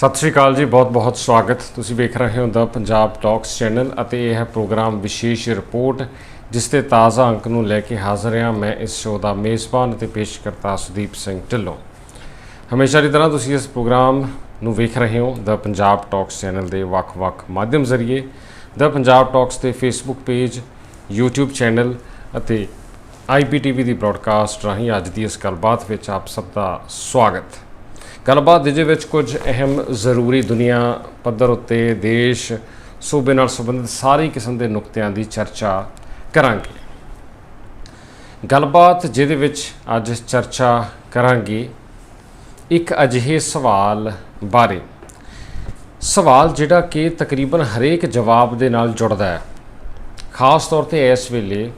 ਸਤਿ ਸ਼੍ਰੀ ਅਕਾਲ ਜੀ ਬਹੁਤ-ਬਹੁਤ ਸਵਾਗਤ। ਤੁਸੀਂ ਵੇਖ ਰਹੇ ਹੋ ਦਾ ਪੰਜਾਬ ਟਾਕਸ ਚੈਨਲ ਅਤੇ ਇਹ ਹੈ ਪ੍ਰੋਗਰਾਮ ਵਿਸ਼ੇਸ਼ ਰਿਪੋਰਟ, ਜਿਸ ਤੇ ਤਾਜ਼ਾ ਅੰਕ ਨੂੰ ਲੈ ਕੇ ਹਾਜ਼ਰ ਹਾਂ ਮੈਂ ਇਸ ਸ਼ੋਅ ਦਾ ਮੇਜ਼ਬਾਨ ਅਤੇ ਪੇਸ਼ਕਰਤਾ ਸੁਦੀਪ ਸਿੰਘ ਢਿੱਲੋਂ। ਹਮੇਸ਼ਾ ਦੀ ਤਰ੍ਹਾਂ ਤੁਸੀਂ ਇਸ ਪ੍ਰੋਗਰਾਮ ਨੂੰ ਵੇਖ ਰਹੇ ਹੋ ਦਾ ਪੰਜਾਬ ਟਾਕਸ ਚੈਨਲ ਦੇ ਵੱਖ-ਵੱਖ ਮਾਧਿਅਮ ਜ਼ਰੀਏ। ਦਾ ਪੰਜਾਬ ਟਾਕਸ ਤੇ ਫੇਸਬੁੱਕ ਪੇਜ, YouTube ਚੈਨਲ ਅਤੇ IPTV ਦੀ ਬ੍ਰਾਡਕਾਸਟ ਰਾਹੀਂ ਅੱਜ ਦੀ ਇਸ ਗੱਲਬਾਤ ਵਿੱਚ ਆਪ ਸਭ ਦਾ ਸਵਾਗਤ। ਗੱਲਬਾਤ ਦੇ ਵਿੱਚ ਕੁਝ ਅਹਿਮ ਜ਼ਰੂਰੀ ਦੁਨੀਆ, ਪੱਧਰ ਉੱਤੇ ਦੇਸ਼, ਸੂਬੇ ਨਾਲ ਸੰਬੰਧਿਤ ਸਾਰੀ ਕਿਸਮ ਦੇ ਨੁਕਤਿਆਂ ਦੀ ਚਰਚਾ ਕਰਾਂਗੇ। ਗੱਲਬਾਤ ਜਿਹਦੇ ਵਿੱਚ ਅੱਜ ਚਰਚਾ ਕਰਾਂਗੇ, ਇੱਕ ਅਜਿਹੇ ਸਵਾਲ ਬਾਰੇ। ਸਵਾਲ ਜਿਹੜਾ ਕਿ ਤਕਰੀਬਨ ਹਰੇਕ ਜਵਾਬ ਦੇ ਨਾਲ ਜੁੜਦਾ ਹੈ। ਖਾਸ ਤੌਰ ਤੇ ਇਸ ਵੇਲੇ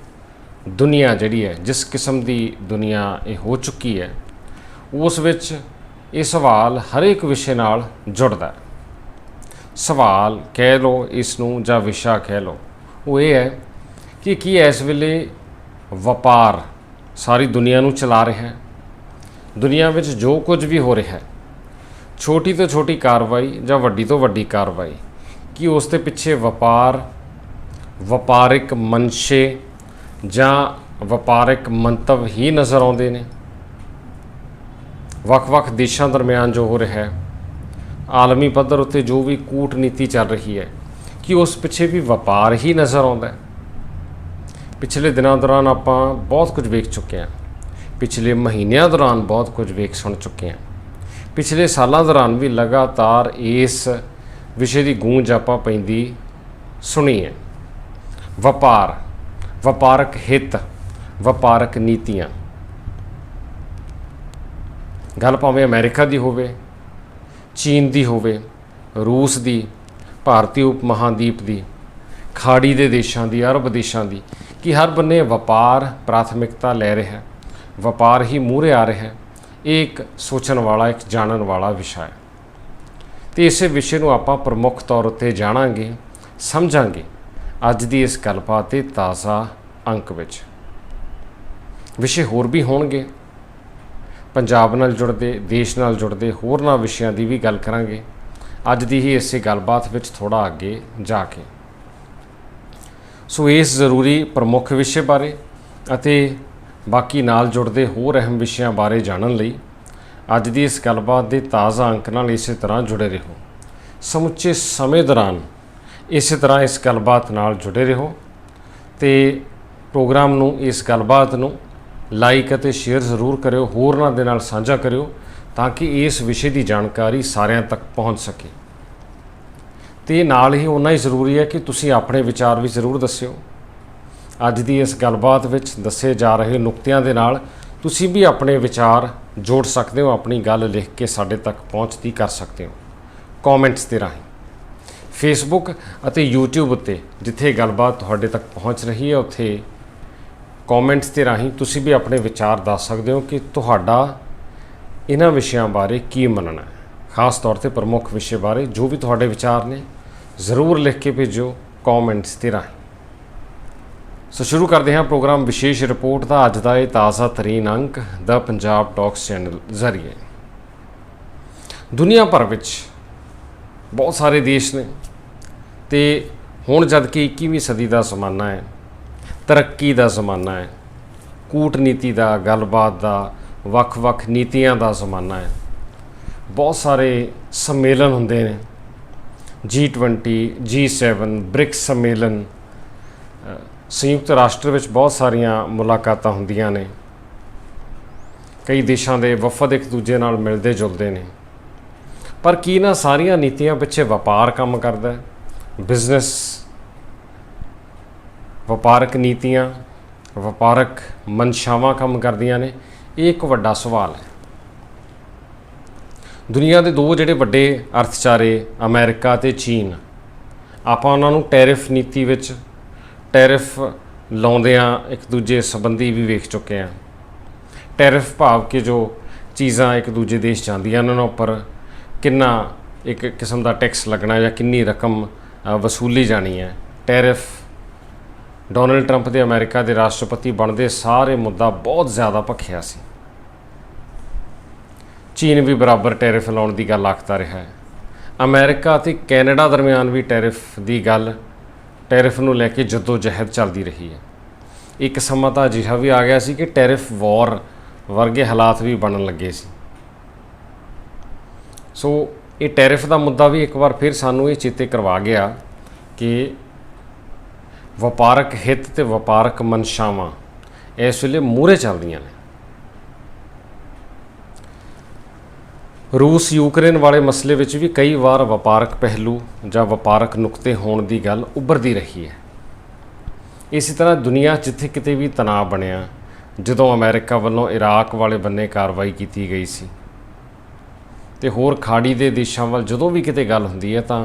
ਦੁਨੀਆ ਜਿਹੜੀ ਹੈ, ਜਿਸ ਕਿਸਮ ਦੀ ਦੁਨੀਆ ਇਹ ਹੋ ਚੁੱਕੀ ਹੈ, ਉਸ ਵਿੱਚ ਇਹ ਸਵਾਲ ਹਰੇਕ ਵਿਸ਼ੇ ਨਾਲ ਜੁੜਦਾ ਹੈ। ਸਵਾਲ, ਕਹਿ ਲਓ, ਇਸ ਨੂੰ ਜਾਂ ਵਿਸ਼ਾ ਕਹਿ ਲਓ, ਉਹ ਇਹ ਹੈ ਕਿ ਕੀ ਇਸ ਵੇਲੇ ਵਪਾਰ ਸਾਰੀ ਦੁਨੀਆ ਨੂੰ ਚਲਾ ਰਿਹਾ ਹੈ? ਦੁਨੀਆ ਵਿੱਚ ਜੋ ਕੁਝ ਵੀ ਹੋ ਰਿਹਾ ਹੈ, ਛੋਟੀ ਤੋਂ ਛੋਟੀ ਕਾਰਵਾਈ ਜਾਂ ਵੱਡੀ ਤੋਂ ਵੱਡੀ ਕਾਰਵਾਈ, ਕਿ ਉਸ ਦੇ ਪਿੱਛੇ ਵਪਾਰ, ਵਪਾਰਿਕ ਮਨਸ਼ੇ ਜਾਂ ਵਪਾਰਿਕ ਮੰਤਵ ਹੀ ਨਜ਼ਰ ਆਉਂਦੇ ਨੇ? ਵੱਖ-ਵੱਖ ਦੇਸ਼ਾਂ ਦਰਮਿਆਨ ਜੋ ਹੋ ਰਿਹਾ ਹੈ, ਆਲਮੀ ਪੱਧਰ ਉੱਤੇ ਜੋ ਵੀ ਕੂਟਨੀਤੀ ਚੱਲ ਰਹੀ ਹੈ, ਕਿ ਉਸ ਪਿੱਛੇ ਵੀ ਵਪਾਰ ਹੀ ਨਜ਼ਰ ਆਉਂਦਾ ਹੈ? ਪਿਛਲੇ ਦਿਨਾਂ ਦੌਰਾਨ ਆਪਾਂ ਬਹੁਤ ਕੁਝ ਵੇਖ ਚੁੱਕੇ ਹਾਂ। ਪਿਛਲੇ ਮਹੀਨਿਆਂ ਦੌਰਾਨ ਬਹੁਤ ਕੁਝ ਵੇਖ ਸੁਣ ਚੁੱਕੇ ਹਾਂ। ਪਿਛਲੇ ਸਾਲਾਂ ਦੌਰਾਨ ਵੀ ਲਗਾਤਾਰ ਇਸ ਵਿਸ਼ੇ ਦੀ ਗੂੰਜ ਆਪਾਂ ਪੈਂਦੀ ਸੁਣੀ ਹੈ। ਵਪਾਰ, ਵਪਾਰਕ ਹਿੱਤ, ਵਪਾਰਕ ਨੀਤੀਆਂ। ਗੱਲ ਭਾਵੇਂ ਅਮਰੀਕਾ ਦੀ ਹੋਵੇ, ਚੀਨ ਦੀ ਹੋਵੇ, ਰੂਸ ਦੀ, ਭਾਰਤੀ ਉਪ ਮਹਾਦੀਪ ਦੀ, ਖਾੜੀ ਦੇ ਦੇਸ਼ਾਂ ਦੀ, ਅਰਬ ਦੇਸ਼ਾਂ ਦੀ, ਕਿ ਹਰ ਬੰਨੇ ਵਪਾਰ, ਪ੍ਰਾਥਮਿਕਤਾ ਲੈ ਰਿਹਾ ਹੈ, ਵਪਾਰ ਹੀ ਮੂਹਰੇ ਆ ਰਿਹਾ ਹੈ, ਇਹ ਇੱਕ ਸੋਚਣ ਵਾਲਾ, ਇੱਕ ਜਾਣਨ ਵਾਲਾ ਵਿਸ਼ਾ ਹੈ। ਤੇ ਇਸੇ ਵਿਸ਼ੇ ਨੂੰ ਆਪਾਂ ਪ੍ਰਮੁੱਖ ਤੌਰ ਉੱਤੇ ਜਾਣਾਂਗੇ, ਸਮਝਾਂਗੇ, ਅੱਜ ਦੀ ਇਸ ਗੱਲਬਾਤ ਦੇ ਤਾਜ਼ਾ ਅੰਕ ਵਿੱਚ। ਵਿਸ਼ੇ ਹੋਰ ਵੀ ਹੋਣਗੇ। ਪੰਜਾਬ ਨਾਲ ਜੁੜਦੇ, ਦੇਸ਼ ਨਾਲ ਜੁੜਦੇ ਹੋਰਨਾਂ ਵਿਸ਼ਿਆਂ ਦੀ ਵੀ ਗੱਲ ਕਰਾਂਗੇ। ਅੱਜ ਦੀ ਹੀ ਇਸੇ ਗੱਲਬਾਤ ਵਿੱਚ ਥੋੜਾ ਅੱਗੇ ਜਾ ਕੇ। ਸੋ ਇਸ ਜ਼ਰੂਰੀ ਪ੍ਰਮੁੱਖ ਵਿਸ਼ੇ ਬਾਰੇ ਅਤੇ ਬਾਕੀ ਨਾਲ ਜੁੜਦੇ ਹੋਰ ਅਹਿਮ ਵਿਸ਼ਿਆਂ ਬਾਰੇ ਜਾਣਨ ਲਈ ਅੱਜ ਦੀ ਇਸ ਗੱਲਬਾਤ ਦੇ ਤਾਜ਼ਾ ਅੰਕ ਨਾਲ ਇਸੇ ਤਰ੍ਹਾਂ ਜੁੜੇ ਰਹੋ। ਸਮੁੱਚੇ ਸਮੇਂ ਦੌਰਾਨ ਇਸੇ ਤਰ੍ਹਾਂ ਇਸ ਗੱਲਬਾਤ ਨਾਲ ਜੁੜੇ ਰਹੋ ਤੇ ਪ੍ਰੋਗਰਾਮ ਨੂੰ, ਇਸ ਗੱਲਬਾਤ ਨੂੰ ਲਾਈਕ ਅਤੇ ਸ਼ੇਅਰ ਜ਼ਰੂਰ ਕਰਿਓ ਹੋਰਨਾਂ ਦੇ ਨਾਲ ਸਾਂਝਾ ਕਰਿਓ ਤਾਂ ਕਿ ਇਸ ਵਿਸ਼ੇ ਦੀ ਜਾਣਕਾਰੀ ਸਾਰਿਆਂ ਤੱਕ ਪਹੁੰਚ ਸਕੇ। ਤੇ ਨਾਲ ਹੀ ਉਨਾ ਹੀ ਜ਼ਰੂਰੀ ਹੈ ਕਿ ਤੁਸੀਂ ਆਪਣੇ ਵਿਚਾਰ ਵੀ ਜ਼ਰੂਰ ਦੱਸਿਓ। ਅੱਜ ਦੀ ਇਸ ਗੱਲਬਾਤ ਵਿੱਚ ਦੱਸੇ ਜਾ ਰਹੇ ਨੁਕਤਿਆਂ ਦੇ ਨਾਲ ਤੁਸੀਂ ਵੀ ਆਪਣੇ ਵਿਚਾਰ ਜੋੜ ਸਕਦੇ ਹੋ, ਆਪਣੀ ਗੱਲ ਲਿਖ ਕੇ ਸਾਡੇ ਤੱਕ ਪਹੁੰਚਦੀ ਕਰ ਸਕਦੇ ਹੋ। ਕਮੈਂਟਸ ਦੇ ਰਾਹੀਂ। ਫੇਸਬੁੱਕ ਅਤੇ YouTube ਉੱਤੇ ਜਿੱਥੇ ਗੱਲਬਾਤ ਤੁਹਾਡੇ ਤੱਕ ਪਹੁੰਚ ਰਹੀ ਹੈ, ਉੱਥੇ ਕਮੈਂਟਸ ਦੇ ਰਾਹੀਂ ਤੁਸੀਂ ਵੀ ਆਪਣੇ ਵਿਚਾਰ ਦੱਸ ਸਕਦੇ ਹੋ ਕਿ ਤੁਹਾਡਾ ਇਹਨਾਂ ਵਿਸ਼ਿਆਂ ਬਾਰੇ ਕੀ ਮੰਨਣਾ ਹੈ। ਖਾਸ ਤੌਰ ਤੇ ਪ੍ਰਮੁੱਖ ਵਿਸ਼ੇ ਬਾਰੇ ਜੋ ਵੀ ਤੁਹਾਡੇ ਵਿਚਾਰ ਨੇ, ਜ਼ਰੂਰ ਲਿਖ ਕੇ ਭੇਜੋ ਕਮੈਂਟਸ ਦੇ ਰਾਹੀਂ। ਸੋ ਸ਼ੁਰੂ ਕਰਦੇ ਹਾਂ ਪ੍ਰੋਗਰਾਮ ਵਿਸ਼ੇਸ਼ ਰਿਪੋਰਟ ਦਾ। ਅੱਜ ਦਾ ਇਹ ਤਾਜ਼ਾ ਤਰੀਨ ਅੰਕ ਦਾ ਪੰਜਾਬ ਟਾਕਸ ਚੈਨਲ ਜ਼ਰੀਏ। ਦੁਨੀਆ ਭਰ ਵਿੱਚ ਬਹੁਤ ਸਾਰੇ ਦੇਸ਼ ਨੇ ਤੇ ਹੁਣ ਜਦ ਕਿ 21ਵੀਂ ਸਦੀ ਦਾ ਜ਼ਮਾਨਾ ਹੈ ਤਰੱਕੀ ਦਾ ਜ਼ਮਾਨਾ ਹੈ। ਕੂਟਨੀਤੀ ਦਾ, ਗੱਲਬਾਤ ਦਾ, ਵੱਖ-ਵੱਖ ਨੀਤੀਆਂ ਦਾ ਜ਼ਮਾਨਾ ਹੈ। ਬਹੁਤ ਸਾਰੇ ਸੰਮੇਲਨ ਹੁੰਦੇ ਨੇ। G20 G7 ਬ੍ਰਿਕਸ ਸੰਮੇਲਨ ਸੰਯੁਕਤ ਰਾਸ਼ਟਰ ਵਿੱਚ ਬਹੁਤ ਸਾਰੀਆਂ ਮੁਲਾਕਾਤਾਂ ਹੁੰਦੀਆਂ ਨੇ। ਕਈ ਦੇਸ਼ਾਂ ਦੇ ਵਫਦ ਇੱਕ ਦੂਜੇ ਨਾਲ ਮਿਲਦੇ ਜੁਲਦੇ ਨੇ। ਪਰ ਕੀ ਨਾ ਸਾਰੀਆਂ ਨੀਤੀਆਂ ਪਿੱਛੇ ਵਪਾਰ ਕੰਮ ਕਰਦਾ ਹੈ? ਬਿਜ਼ਨਸ ਵਪਾਰਕ ਨੀਤੀਆਂ, ਵਪਾਰਕ ਮਨਸ਼ਾਵਾਂ ਕੰਮ ਕਰਦੀਆਂ ਨੇ। ਇਹ ਇੱਕ ਵੱਡਾ ਸਵਾਲ ਹੈ। ਦੁਨੀਆ ਦੇ ਦੋ ਜਿਹੜੇ ਵੱਡੇ ਅਰਥਚਾਰੇ, ਅਮਰੀਕਾ ਤੇ ਚੀਨ, ਆਪਾਂ ਉਹਨਾਂ ਨੂੰ ਟੈਰਿਫ ਨੀਤੀ ਵਿੱਚ ਟੈਰਿਫ ਲਾਉਂਦਿਆਂ ਇੱਕ ਦੂਜੇ ਸੰਬੰਧੀ ਵੀ ਵੇਖ ਚੁੱਕੇ ਹਾਂ। ਟੈਰਿਫ ਭਾਵ ਕਿ ਜੋ ਚੀਜ਼ਾਂ ਇੱਕ ਦੂਜੇ ਦੇਸ਼ ਜਾਂਦੀਆਂ ਉਹਨਾਂ ਉੱਪਰ ਕਿੰਨਾ ਇੱਕ ਕਿਸਮ ਦਾ ਟੈਕਸ ਲੱਗਣਾ ਜਾਂ ਕਿੰਨੀ ਰਕਮ ਵਸੂਲੀ ਜਾਣੀ ਹੈ। ਟੈਰਿਫ ਡੋਨਲਡ ਟਰੰਪ ਦੇ ਅਮਰੀਕਾ ਦੇ ਰਾਸ਼ਟਰਪਤੀ ਬਣਦੇ ਸਾਰੇ ਮੁੱਦਾ ਬਹੁਤ ਜ਼ਿਆਦਾ ਭਖਿਆ ਸੀ। ਚੀਨ ਵੀ ਬਰਾਬਰ ਟੈਰਿਫ ਲਾਉਣ ਦੀ ਗੱਲ ਆਖਦਾ ਰਿਹਾ ਹੈ। ਅਮਰੀਕਾ ਅਤੇ ਕੈਨੇਡਾ ਦਰਮਿਆਨ ਵੀ ਟੈਰਿਫ ਦੀ ਗੱਲ, ਟੈਰਿਫ ਨੂੰ ਲੈ ਕੇ ਜਹਿਦ ਚੱਲਦੀ ਰਹੀ ਹੈ। ਇੱਕ ਸਮਾਂ ਤਾਂ ਅਜਿਹਾ ਵੀ ਆ ਗਿਆ ਸੀ ਕਿ ਟੈਰਿਫ ਵਾਰ ਵਰਗੇ ਹਾਲਾਤ ਵੀ ਬਣਨ ਲੱਗੇ ਸੀ। ਸੋ ਇਹ ਟੈਰਿਫ ਦਾ ਮੁੱਦਾ ਵੀ ਇੱਕ ਵਾਰ ਫਿਰ ਸਾਨੂੰ ਇਹ ਚੇਤੇ ਕਰਵਾ ਗਿਆ ਕਿ ਵਪਾਰਕ ਹਿੱਤ ਤੇ ਵਪਾਰਕ ਮਨਸ਼ਾਵਾਂ। ਇਸ ਵੇਲੇ ਮੂਹਰੇ ਚੱਲਦੀਆਂ ਨੇ। ਰੂਸ, ਯੂਕਰੇਨ ਵਾਲੇ ਮਸਲੇ ਵਿੱਚ ਵੀ ਕਈ ਵਾਰ ਵਪਾਰਕ ਪਹਿਲੂ ਜਾਂ ਵਪਾਰਕ ਨੁਕਤੇ ਹੋਣ ਦੀ ਗੱਲ ਉੱਭਰਦੀ ਰਹੀ ਹੈ। ਇਸੇ ਤਰ੍ਹਾਂ ਦੁਨੀਆ ਜਿੱਥੇ ਕਿਤੇ ਵੀ ਤਣਾਅ ਬਣਿਆ, ਜਦੋਂ ਅਮਰੀਕਾ ਵੱਲੋਂ ਇਰਾਕ ਵਾਲੇ ਬੰਨੇ ਕਾਰਵਾਈ ਕੀਤੀ ਗਈ ਸੀ, ਤੇ ਹੋਰ ਖਾੜੀ ਦੇ ਦੇਸ਼ਾਂ ਵੱਲ ਜਦੋਂ ਵੀ ਕਿਤੇ ਗੱਲ ਹੁੰਦੀ ਹੈ ਤਾਂ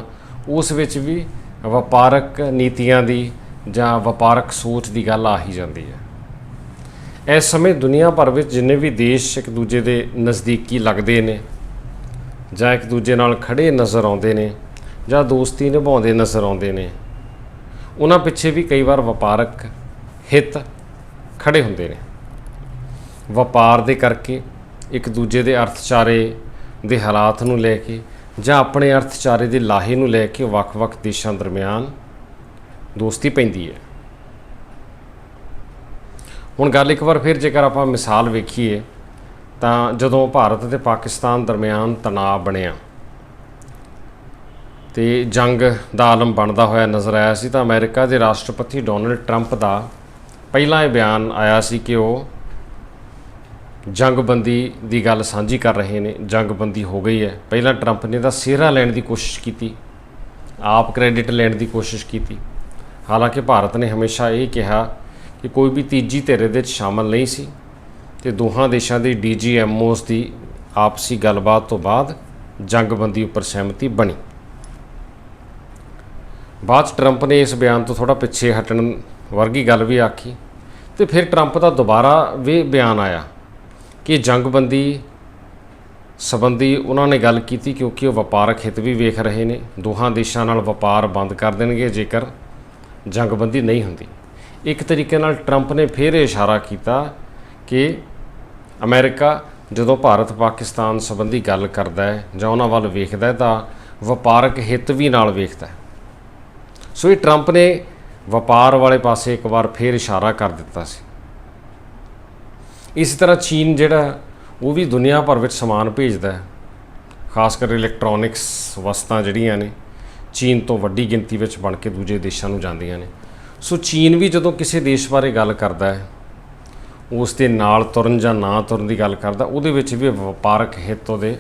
ਉਸ ਵਿੱਚ ਵੀ ਵਪਾਰਕ ਨੀਤੀਆਂ ਦੀ ਜਾਂ ਵਪਾਰਕ ਸੋਚ ਦੀ ਗੱਲ ਆ ਹੀ ਜਾਂਦੀ ਹੈ। ਇਸ ਸਮੇਂ ਦੁਨੀਆ ਭਰ ਵਿੱਚ ਜਿੰਨੇ ਵੀ ਦੇਸ਼ ਇੱਕ ਦੂਜੇ ਦੇ ਨਜ਼ਦੀਕੀ ਲੱਗਦੇ ਨੇ, ਜਾਂ ਇੱਕ ਦੂਜੇ ਨਾਲ ਖੜੇ ਨਜ਼ਰ ਆਉਂਦੇ ਨੇ, ਜਾਂ ਦੋਸਤੀ ਨਿਭਾਉਂਦੇ ਨਜ਼ਰ ਆਉਂਦੇ ਨੇ, ਉਹਨਾਂ ਪਿੱਛੇ ਵੀ ਕਈ ਵਾਰ ਵਪਾਰਕ ਹਿੱਤ ਖੜੇ ਹੁੰਦੇ ਨੇ। ਵਪਾਰ ਦੇ ਕਰਕੇ ਇੱਕ ਦੂਜੇ ਦੇ ਅਰਥਚਾਰੇ ਦੇ ਹਾਲਾਤ ਨੂੰ ਲੈ ਕੇ ਜਾਂ ਆਪਣੇ ਅਰਥਚਾਰੇ ਦੇ ਲਾਹੇ ਨੂੰ ਲੈ ਕੇ ਵੱਖ-ਵੱਖ ਦੇਸ਼ਾਂ ਦਰਮਿਆਨ ਦੋਸਤੀ ਪੈਂਦੀ ਹੈ। ਹੁਣ ਗੱਲ ਇੱਕ ਵਾਰ ਫਿਰ ਜੇਕਰ ਆਪਾਂ ਮਿਸਾਲ ਵੇਖੀਏ, ਤਾਂ ਜਦੋਂ ਭਾਰਤ ਤੇ ਪਾਕਿਸਤਾਨ ਦਰਮਿਆਨ ਤਣਾਅ ਬਣਿਆ, ਤੇ ਜੰਗ ਦਾ ਆਲਮ ਬਣਦਾ ਹੋਇਆ ਨਜ਼ਰ ਆਇਆ ਸੀ, ਤਾਂ ਅਮਰੀਕਾ ਦੇ ਰਾਸ਼ਟਰਪਤੀ ਡੋਨਲਡ ਟਰੰਪ ਦਾ ਪਹਿਲਾ ਇਹ ਬਿਆਨ ਆਇਆ ਸੀ ਕਿ ਉਹ ਜੰਗਬੰਦੀ ਦੀ ਗੱਲ ਸਾਂਝੀ ਕਰ ਰਹੇ ਨੇ, ਜੰਗਬੰਦੀ ਹੋ ਗਈ ਹੈ। ਪਹਿਲਾਂ ਟਰੰਪ ਨੇ ਤਾਂ ਸਿਹਰਾ ਲੈਣ ਦੀ ਕੋਸ਼ਿਸ਼ ਕੀਤੀ, ਆਪ ਕ੍ਰੈਡਿਟ ਲੈਣ ਦੀ ਕੋਸ਼ਿਸ਼ ਕੀਤੀ। ਹਾਲਾਂਕਿ ਭਾਰਤ ਨੇ ਹਮੇਸ਼ਾ ਇਹ ਕਿਹਾ ਕਿ ਕੋਈ ਵੀ ਤੀਜੀ ਧਿਰ ਦੇ ਵਿੱਚ ਸ਼ਾਮਲ ਨਹੀਂ ਸੀ ਤੇ ਦੋਹਾਂ ਦੇਸ਼ਾਂ ਦੇ ਡੀਜੀਐਮਓਸ ਦੀ ਆਪਸੀ ਗੱਲਬਾਤ ਤੋਂ ਬਾਅਦ ਜੰਗਬੰਦੀ ਉੱਪਰ ਸਹਿਮਤੀ ਬਣੀ। ਬਾਅਦ 'ਚ ਟਰੰਪ ਨੇ ਇਸ ਬਿਆਨ ਤੋਂ ਥੋੜਾ ਪਿੱਛੇ ਹਟਣ ਵਰਗੀ ਗੱਲ ਵੀ ਆਖੀ ਤੇ ਫਿਰ ਟਰੰਪ ਦਾ ਦੁਬਾਰਾ ਵੀ ਬਿਆਨ ਆਇਆ ਕਿ ਜੰਗਬੰਦੀ ਸੰਬੰਧੀ ਉਹਨਾਂ ਨੇ ਗੱਲ ਕੀਤੀ ਕਿਉਂਕਿ ਉਹ ਵਪਾਰਕ ਹਿੱਤ ਵੀ ਵੇਖ ਰਹੇ ਨੇ। ਦੋਹਾਂ ਦੇਸ਼ਾਂ ਨਾਲ ਵਪਾਰ ਬੰਦ ਕਰ ਦੇਣਗੇ ਜੇਕਰ ਜੰਗਬੰਦੀ ਨਹੀਂ ਹੁੰਦੀ। ਇੱਕ ਤਰੀਕੇ ਨਾਲ ਟਰੰਪ ਨੇ ਫਿਰ ਇਹ ਇਸ਼ਾਰਾ ਕੀਤਾ ਕਿ ਅਮਰੀਕਾ ਜਦੋਂ ਭਾਰਤ ਪਾਕਿਸਤਾਨ ਸੰਬੰਧੀ ਗੱਲ ਕਰਦਾ ਹੈ ਜਾਂ ਉਹਨਾਂ ਵੱਲ ਵੇਖਦਾ ਹੈ ਤਾਂ ਵਪਾਰਕ ਹਿੱਤ ਵੀ ਨਾਲ ਵੇਖਦਾ ਹੈ। ਸੋ ਇਹ ਟਰੰਪ ਨੇ ਵਪਾਰ ਵਾਲੇ ਪਾਸੇ ਇੱਕ ਵਾਰ ਫੇਰ ਇਸ਼ਾਰਾ ਕਰ ਦਿੱਤਾ ਸੀ। ਇਸੇ ਤਰ੍ਹਾਂ ਚੀਨ ਜਿਹੜਾ, ਉਹ ਵੀ ਦੁਨੀਆ ਭਰ ਵਿੱਚ ਸਮਾਨ ਭੇਜਦਾ ਹੈ। ਖਾਸ ਕਰ ਇਲੈਕਟ੍ਰੋਨਿਕਸ ਵਸਤਾਂ ਜਿਹੜੀਆਂ ਨੇ ਚੀਨ ਤੋਂ ਵੱਡੀ ਗਿਣਤੀ ਵਿੱਚ ਬਣ ਕੇ ਦੂਜੇ ਦੇਸ਼ਾਂ ਨੂੰ ਜਾਂਦੀਆਂ ਨੇ। ਸੋ ਚੀਨ ਵੀ ਜਦੋਂ ਕਿਸੇ ਦੇਸ਼ ਬਾਰੇ ਗੱਲ ਕਰਦਾ ਹੈ, ਉਸ ਦੇ ਨਾਲ ਤੁਰਨ ਜਾਂ ਨਾ ਤੁਰਨ ਦੀ ਗੱਲ ਕਰਦਾ, ਉਹਦੇ ਵਿੱਚ ਵੀ ਵਪਾਰਕ ਹਿੱਤ ਉਹਦੇ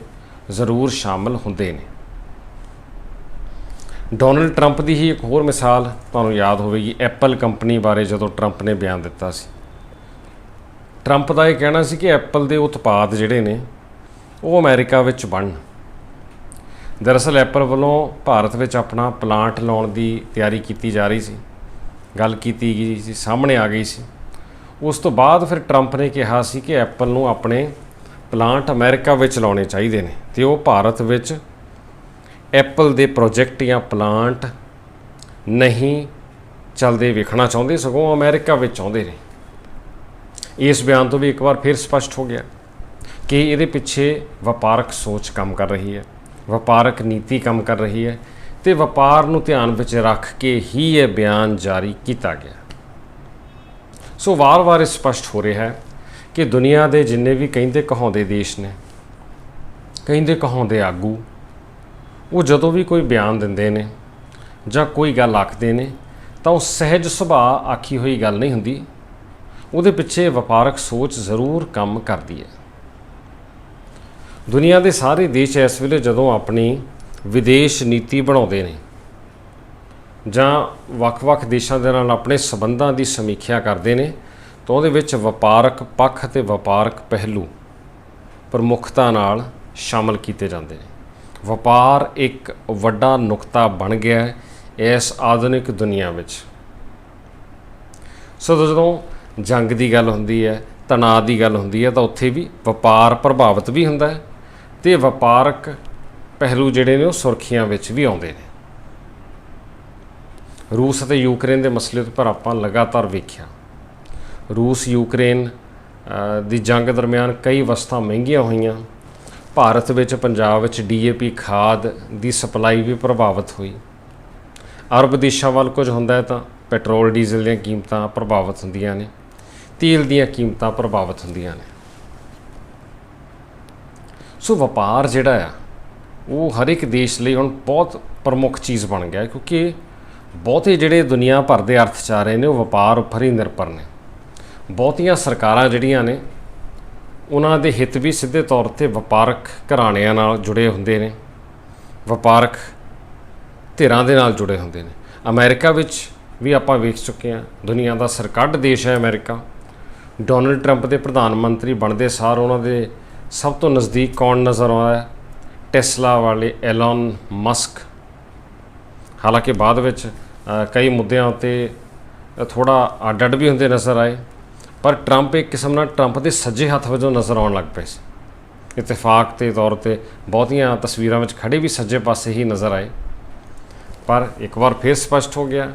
ਜ਼ਰੂਰ ਸ਼ਾਮਲ ਹੁੰਦੇ ਨੇ। ਡੋਨਲਡ ਟਰੰਪ ਦੀ ਹੀ ਇੱਕ ਹੋਰ ਮਿਸਾਲ ਤੁਹਾਨੂੰ ਯਾਦ ਹੋਵੇਗੀ, ਐਪਲ ਕੰਪਨੀ ਬਾਰੇ ਜਦੋਂ ਟਰੰਪ ਨੇ ਬਿਆਨ ਦਿੱਤਾ ਸੀ। ਟਰੰਪ ਦਾ ਇਹ ਕਹਿਣਾ ਸੀ ਕਿ ਐਪਲ ਦੇ ਉਤਪਾਦ ਜਿਹੜੇ ਨੇ, ਉਹ ਅਮਰੀਕਾ ਵਿੱਚ ਬਣਨ। ਦਰਅਸਲ ਐਪਲ ਵੱਲੋਂ ਭਾਰਤ ਵਿੱਚ ਆਪਣਾ ਪਲਾਂਟ ਲਾਉਣ ਦੀ ਤਿਆਰੀ ਕੀਤੀ ਜਾ ਰਹੀ ਸੀ। ਗੱਲ ਕੀਤੀ ਗਈ ਸੀ, ਸਾਹਮਣੇ ਆ ਗਈ ਸੀ। ਉਸ ਤੋਂ ਬਾਅਦ ਫਿਰ ਟਰੰਪ ਨੇ ਕਿਹਾ ਸੀ ਕਿ ਐਪਲ ਨੂੰ ਆਪਣੇ ਪਲਾਂਟ ਅਮਰੀਕਾ ਵਿੱਚ ਲਾਉਣੇ ਚਾਹੀਦੇ ਨੇ ਤੇ ਉਹ ਭਾਰਤ ਵਿੱਚ ਐਪਲ ਦੇ ਪ੍ਰੋਜੈਕਟ ਜਾਂ ਪਲਾਂਟ ਨਹੀਂ ਚੱਲਦੇ ਵੇਖਣਾ ਚਾਹੁੰਦੇ, ਸਗੋਂ ਅਮਰੀਕਾ ਵਿੱਚ ਚਾਹੁੰਦੇ ਨੇ। ਇਸ ਬਿਆਨ ਤੋਂ ਵੀ ਇੱਕ ਵਾਰ ਫਿਰ ਸਪਸ਼ਟ ਹੋ ਗਿਆ ਕਿ ਇਹਦੇ ਪਿੱਛੇ ਵਪਾਰਕ ਸੋਚ ਕੰਮ ਕਰ ਰਹੀ ਹੈ। ਵਪਾਰਕ ਨੀਤੀ ਕੰਮ ਕਰ ਰਹੀ ਹੈ ਤੇ ਵਪਾਰ ਨੂੰ ਧਿਆਨ ਵਿੱਚ ਰੱਖ ਕੇ ਹੀ ਇਹ ਬਿਆਨ ਜਾਰੀ ਕੀਤਾ ਗਿਆ। ਸੋ ਵਾਰ-ਵਾਰ ਇਹ ਸਪਸ਼ਟ ਹੋ ਰਿਹਾ ਹੈ ਕਿ ਦੁਨੀਆ ਦੇ ਜਿੰਨੇ ਵੀ ਕਹਿੰਦੇ ਕਹਾਉਂਦੇ ਦੇਸ਼ ਨੇ, ਕਹਿੰਦੇ ਕਹਾਉਂਦੇ ਆਗੂ, ਉਹ ਜਦੋਂ ਵੀ ਕੋਈ ਬਿਆਨ ਦਿੰਦੇ ਨੇ ਜਾਂ ਕੋਈ ਗੱਲ ਆਖਦੇ ਨੇ, ਤਾਂ ਉਹ ਸਹਿਜ ਸੁਭਾਅ ਆਖੀ ਹੋਈ ਗੱਲ ਨਹੀਂ ਹੁੰਦੀ। ਉਹਦੇ ਪਿੱਛੇ ਵਪਾਰਕ ਸੋਚ ਜ਼ਰੂਰ ਕੰਮ ਕਰਦੀ ਹੈ। ਦੁਨੀਆ ਦੇ ਸਾਰੇ ਦੇਸ਼ ਇਸ ਵੇਲੇ ਜਦੋਂ ਆਪਣੀ ਵਿਦੇਸ਼ ਨੀਤੀ ਬਣਾਉਂਦੇ ਨੇ ਜਾਂ ਵੱਖ-ਵੱਖ ਦੇਸ਼ਾਂ ਦੇ ਨਾਲ ਆਪਣੇ ਸਬੰਧਾਂ ਦੀ ਸਮੀਖਿਆ ਕਰਦੇ ਨੇ, ਤਾਂ ਉਹਦੇ ਵਿੱਚ ਵਪਾਰਕ ਪੱਖ ਤੇ ਵਪਾਰਕ ਪਹਿਲੂ ਪ੍ਰਮੁੱਖਤਾ ਨਾਲ ਸ਼ਾਮਲ ਕੀਤੇ ਜਾਂਦੇ ਨੇ। ਵਪਾਰ ਇੱਕ ਵੱਡਾ ਨੁਕਤਾ ਬਣ ਗਿਆ ਹੈ ਇਸ ਆਧੁਨਿਕ ਦੁਨੀਆ ਵਿੱਚ। ਸੋ ਜਦੋਂ ਜੰਗ ਦੀ ਗੱਲ ਹੁੰਦੀ ਹੈ, ਤਣਾਅ ਦੀ ਗੱਲ ਹੁੰਦੀ ਹੈ, ਤਾਂ ਉੱਥੇ ਵੀ ਵਪਾਰ ਪ੍ਰਭਾਵਿਤ ਵੀ ਹੁੰਦਾ ਹੈ। ਤੇ ਵਪਾਰਕ ਪਹਿਲੂ ਜਿਹੜੇ ਨੇ ਉਹ ਸੁਰਖੀਆਂ ਵਿੱਚ ਵੀ ਆਉਂਦੇ ਨੇ। ਰੂਸ ਅਤੇ ਯੂਕਰੇਨ ਦੇ ਮਸਲੇ ਉੱਪਰ ਆਪਾਂ ਲਗਾਤਾਰ ਵੇਖਿਆ। ਰੂਸ, ਯੂਕਰੇਨ ਦੀ ਜੰਗ ਦਰਮਿਆਨ ਕਈ ਵਸਤਾਂ ਮਹਿੰਗੀਆਂ ਹੋਈਆਂ। ਭਾਰਤ ਵਿੱਚ, ਪੰਜਾਬ ਵਿੱਚ ਡੀਏਪੀ ਖਾਦ ਦੀ ਸਪਲਾਈ ਵੀ ਪ੍ਰਭਾਵਿਤ ਹੋਈ। ਅਰਬ ਦੇਸ਼ਾਂ ਵੱਲ ਕੁਝ ਹੁੰਦਾ ਹੈ ਤਾਂ ਪੈਟਰੋਲ, ਡੀਜ਼ਲ ਦੀਆਂ ਕੀਮਤਾਂ ਪ੍ਰਭਾਵਿਤ ਹੁੰਦੀਆਂ ਨੇ। ਤੇਲ ਦੀਆਂ ਕੀਮਤਾਂ ਪ੍ਰਭਾਵਿਤ ਹੁੰਦੀਆਂ ਨੇ। ਸੋ ਵਪਾਰ ਜਿਹੜਾ ਆ, ਉਹ ਹਰ ਇੱਕ ਦੇਸ਼ ਲਈ ਹੁਣ ਬਹੁਤ ਪ੍ਰਮੁੱਖ ਚੀਜ਼ ਬਣ ਗਿਆ ਕਿਉਂਕਿ ਬਹੁਤੇ ਜਿਹੜੇ ਦੁਨੀਆ ਭਰ ਦੇ ਅਰਥਚਾਰੇ ਨੇ, ਉਹ ਵਪਾਰ ਉੱਪਰ ਹੀ ਨਿਰਭਰ ਨੇ। ਬਹੁਤੀਆਂ ਸਰਕਾਰਾਂ ਜਿਹੜੀਆਂ ਨੇ, ਉਹਨਾਂ ਦੇ ਹਿੱਤ ਵੀ ਸਿੱਧੇ ਤੌਰ ਤੇ ਵਪਾਰਕ ਘਰਾਣਿਆਂ ਨਾਲ ਜੁੜੇ ਹੁੰਦੇ ਨੇ, ਵਪਾਰਕ ਧਿਰਾਂ ਦੇ ਨਾਲ ਜੁੜੇ ਹੁੰਦੇ ਨੇ। ਅਮਰੀਕਾ ਵਿੱਚ ਵੀ ਆਪਾਂ ਵੇਖ ਚੁੱਕੇ ਹਾਂ, ਦੁਨੀਆ ਦਾ ਸਰਕੱਢ ਦੇਸ਼ ਹੈ ਅਮਰੀਕਾ। ਡੋਨਲਡ ਟਰੰਪ ਦੇ ਪ੍ਰਧਾਨ ਮੰਤਰੀ ਬਣਦੇ ਸਾਰ ਉਹਨਾਂ ਦੇ ਸਭ ਤੋਂ ਨਜ਼ਦੀਕ ਕੌਣ ਨਜ਼ਰ ਆਉਂਦਾ ਹੈ? ਟੈਸਲਾ ਵਾਲੇ ਐਲਨ ਮਸਕ ਹਾਲਾਂਕਿ ਬਾਅਦ ਵਿੱਚ ਕਈ ਮੁੱਦਿਆਂ ਉੱਤੇ ਥੋੜਾ ਅੱਡ-ਅੱਡ ਵੀ ਹੁੰਦੇ ਨਜ਼ਰ ਆਏ, ਪਰ ਟਰੰਪ ਇੱਕ ਕਿਸਮ ਨਾਲ ਟਰੰਪ ਦੇ ਸੱਜੇ ਹੱਥ ਵਜੋਂ ਨਜ਼ਰ ਆਉਣ ਲੱਗ ਪਏ ਸੀ। ਇਤਫਾਕ ਦੇ ਤੌਰ ਤੇ ਬਹੁਤੀਆਂ ਤਸਵੀਰਾਂ ਵਿੱਚ ਖੜੇ ਵੀ ਸੱਜੇ ਪਾਸੇ ਹੀ ਨਜ਼ਰ ਆਏ। ਪਰ ਇੱਕ ਵਾਰ ਫਿਰ ਸਪਸ਼ਟ ਹੋ ਗਿਆ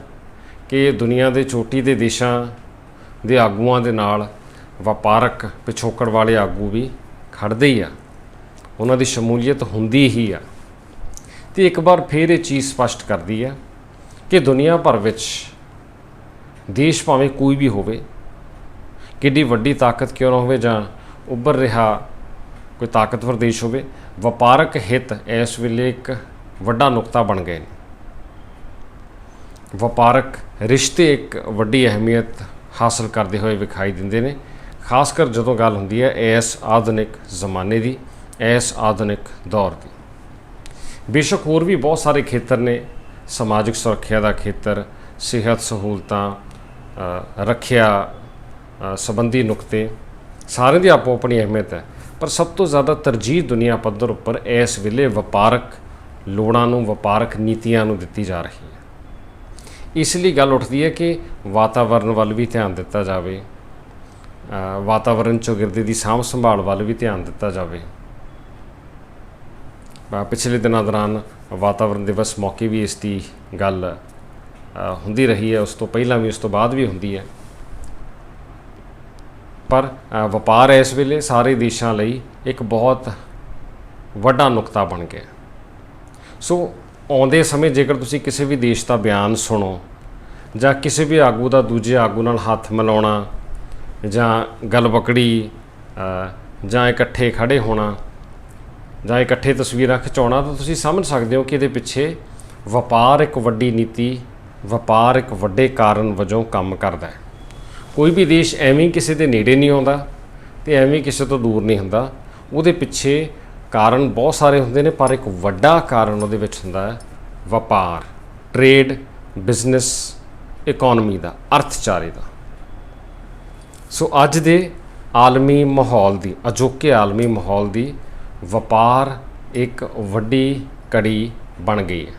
ਕਿ ਦੁਨੀਆ ਦੇ ਚੋਟੀ ਦੇ ਦੇਸ਼ਾਂ ਦੇ ਆਗੂਆਂ ਦੇ ਨਾਲ ਵਪਾਰਕ ਪਿਛੋਕੜ ਵਾਲੇ ਆਗੂ ਵੀ ਖੜਦੇ ਹੀ ਆ। ਉਹਨਾਂ ਦੀ ਸ਼ਮੂਲੀਅਤ ਹੁੰਦੀ ਹੀ ਆ। ਤੇ ਇੱਕ ਵਾਰ ਫਿਰ ਇਹ ਚੀਜ਼ ਸਪਸ਼ਟ ਕਰਦੀ ਆ ਕਿ ਦੁਨੀਆ ਭਰ ਵਿੱਚ ਦੇਸ਼ ਭਾਵੇਂ ਕੋਈ ਵੀ ਹੋਵੇ, ਕਿੱਡੀ ਵੱਡੀ ਤਾਕਤ ਕਿਉਂ ਨਾ ਹੋਵੇ ਜਾਂ ਉੱਭਰ ਰਿਹਾ ਕੋਈ ਤਾਕਤਵਰ ਦੇਸ਼ ਹੋਵੇ, ਵਪਾਰਕ ਹਿੱਤ ਇਸ ਵੇਲੇ ਇੱਕ ਵੱਡਾ ਨੁਕਤਾ ਬਣ ਗਏ ਨੇ। ਵਪਾਰਕ ਰਿਸ਼ਤੇ ਇੱਕ ਵੱਡੀ ਅਹਿਮੀਅਤ ਹਾਸਲ ਕਰਦੇ ਹੋਏ ਵਿਖਾਈ ਦਿੰਦੇ ਨੇ। ਖਾਸ ਕਰ ਜਦੋਂ ਗੱਲ ਹੁੰਦੀ ਹੈ ਇਸ ਆਧੁਨਿਕ ਜ਼ਮਾਨੇ ਦੀ, ਇਸ ਆਧੁਨਿਕ ਦੌਰ ਦੀ। ਬੇਸ਼ੱਕ ਹੋਰ ਵੀ ਬਹੁਤ ਸਾਰੇ ਖੇਤਰ ਨੇ, ਸਮਾਜਿਕ ਸੁਰੱਖਿਆ ਦਾ ਖੇਤਰ, ਸਿਹਤ ਸਹੂਲਤਾਂ ਰੱਖਿਆ ਸੰਬੰਧੀ ਨੁਕਤੇ, ਸਾਰਿਆਂ ਦੀ ਆਪੋ ਆਪਣੀ ਅਹਿਮੀਅਤ ਹੈ। ਪਰ ਸਭ ਤੋਂ ਜ਼ਿਆਦਾ ਤਰਜੀਹ ਦੁਨੀਆ ਪੱਧਰ ਉੱਪਰ ਇਸ ਵੇਲੇ ਵਪਾਰਕ ਲੋੜਾਂ ਨੂੰ, ਵਪਾਰਕ ਨੀਤੀਆਂ ਨੂੰ ਦਿੱਤੀ ਜਾ ਰਹੀ ਹੈ। ਇਸ ਲਈ ਗੱਲ ਉੱਠਦੀ ਹੈ ਕਿ ਵਾਤਾਵਰਣ ਵੱਲ ਵੀ ਧਿਆਨ ਦਿੱਤਾ ਜਾਵੇ ਵਾਤਾਵਰਣ ਚੌਗਿਰਦੇ ਦੀ ਸਾਂਭ ਸੰਭਾਲ ਵੱਲ ਵੀ ਧਿਆਨ ਦਿੱਤਾ ਜਾਵੇ। ਪਿਛਲੇ ਦਿਨਾਂ ਦੌਰਾਨ ਵਾਤਾਵਰਣ ਦਿਵਸ ਮੌਕੇ ਵੀ ਇਸ ਦੀ ਗੱਲ ਹੁੰਦੀ ਰਹੀ ਹੈ। ਉਸ ਤੋਂ ਪਹਿਲਾਂ ਵੀ, ਉਸ ਤੋਂ ਬਾਅਦ ਵੀ ਹੁੰਦੀ ਹੈ। ਪਰ ਵਪਾਰ ਇਸ ਵੇਲੇ ਸਾਰੇ ਦੇਸ਼ਾਂ ਲਈ ਇੱਕ ਬਹੁਤ ਵੱਡਾ ਨੁਕਤਾ ਬਣ ਗਿਆ। ਸੋ ਆਉਂਦੇ ਸਮੇਂ ਜੇਕਰ ਤੁਸੀਂ ਕਿਸੇ ਵੀ ਦੇਸ਼ ਦਾ ਬਿਆਨ ਸੁਣੋ ਜਾਂ ਕਿਸੇ ਵੀ ਆਗੂ ਦਾ ਦੂਜੇ ਆਗੂ ਨਾਲ ਹੱਥ ਮਿਲਾਉਣਾ ਜਾਂ ਗਲਬਕੜੀ ਅ, ਜਾਂ ਇਕੱਠੇ ਖੜੇ ਹੋਣਾ ਜਾਂ ਇਕੱਠੇ ਤਸਵੀਰਾਂ ਖਿਚਾਉਣਾ ਤਾਂ ਤੁਸੀਂ ਸਮਝ ਸਕਦੇ ਹੋ ਕਿ ਇਹਦੇ ਪਿੱਛੇ ਵਪਾਰ ਇੱਕ ਵੱਡੀ ਨੀਤੀ ਵਪਾਰ ਇੱਕ ਵੱਡੇ ਕਾਰਨ ਵਜੋਂ ਕੰਮ ਕਰਦਾ ਹੈ। ਕੋਈ ਵੀ ਦੇਸ਼ ਐਵੇਂ ਕਿਸੇ ਦੇ ਨੇੜੇ ਨਹੀਂ ਆਉਂਦਾ ਤੇ ਐਵੇਂ ਕਿਸੇ ਤੋਂ ਦੂਰ ਨਹੀਂ ਹੁੰਦਾ। ਉਹਦੇ ਪਿੱਛੇ ਕਾਰਨ ਬਹੁਤ ਸਾਰੇ ਹੁੰਦੇ ਨੇ ਪਰ ਇੱਕ ਵੱਡਾ ਕਾਰਨ ਉਹਦੇ ਵਿੱਚ ਹੁੰਦਾ ਹੈ ਵਪਾਰ ਟ੍ਰੇਡ ਬਿਜ਼ਨਸ ਇਕਨੋਮੀ ਦਾ ਅਰਥਚਾਰੇ ਦਾ। ਸੋ ਅੱਜ ਦੇ ਆਲਮੀ ਮਾਹੌਲ ਦੀ, ਅਜੋਕੇ ਆਲਮੀ ਮਾਹੌਲ ਦੀ ਵਪਾਰ ਇੱਕ ਵੱਡੀ ਕੜੀ ਬਣ ਗਈ ਹੈ